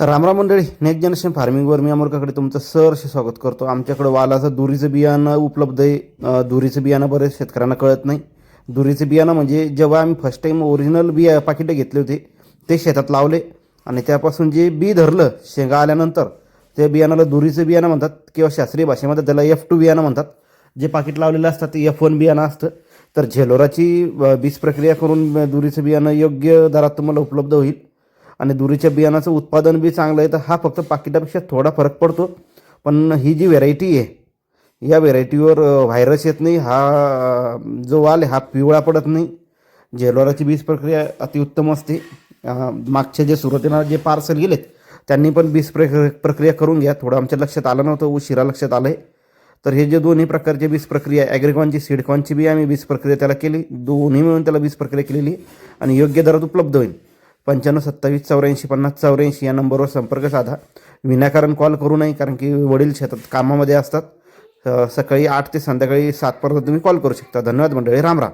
रामराम मंडळी next generation फार्मिंगवर मी अमोरकाकडे तुमचं सहर्ष स्वागत करतो. आमच्याकडं वालाचं दुरीचं बियाणं उपलब्ध आहे. दुरीचं बियाणं बरेच शेतकऱ्यांना कळत नाही. दुरीचं बियाणं म्हणजे जेव्हा आम्ही फर्स्ट टाईम ओरिजिनल बिया पाकिटं घेतले होते ते शेतात लावले. आणि त्यापासून जे बी धरलं शेंगा आल्यानंतर त्या बियाणाला दुरीचं बियाणं म्हणतात किंवा शास्त्रीय भाषेमध्ये त्याला एफ टू बियाणं म्हणतात. जे पाकिट लावलेलं असतात ते एफ वन बियाणं असतं. तर झेलोराची बीज प्रक्रिया करून दुरीचं बियाणं योग्य दरात तुम्हाला उपलब्ध होईल. आणि दुरीच्या बियाणाचं उत्पादन बी चांगलं आहे तर हा फक्त पाकिटापेक्षा थोडा फरक पडतो. पण ही जी व्हेरायटी आहे या व्हेरायटीवर व्हायरस येत नाही हा जो वाल आहे हा पिवळा पडत नाही. जेलोराची बीज प्रक्रिया अतिउत्तम असते. मागचे जे सुरुवातीला जे पार्सल गेलेत त्यांनी पण बीज प्रक्रिया प्रक्रिया करून घ्या. थोडं आमच्या लक्षात आलं नव्हतं उशिरा लक्षात आलं आहे तर हे जे दोन्ही प्रकारचे बीज प्रक्रिया ॲग्रिकॉनची सीडकॉनची बी आम्ही बीज प्रक्रिया त्याला केली. दोन्ही मिळून त्याला बीज प्रक्रिया केलेली आणि योग्य दरात उपलब्ध होईल. पंच्याण्णव सत्तावीस चौऱ्याऐंशी पन्नास चौऱ्याऐंशी या नंबरवर संपर्क साधा. विनाकारण कॉल करू नये कारण की वडील शेतात कामामध्ये असतात. सकाळी आठ ते संध्याकाळी सातपर्यंत तुम्ही कॉल करू शकता. धन्यवाद मंडळी. राम राम.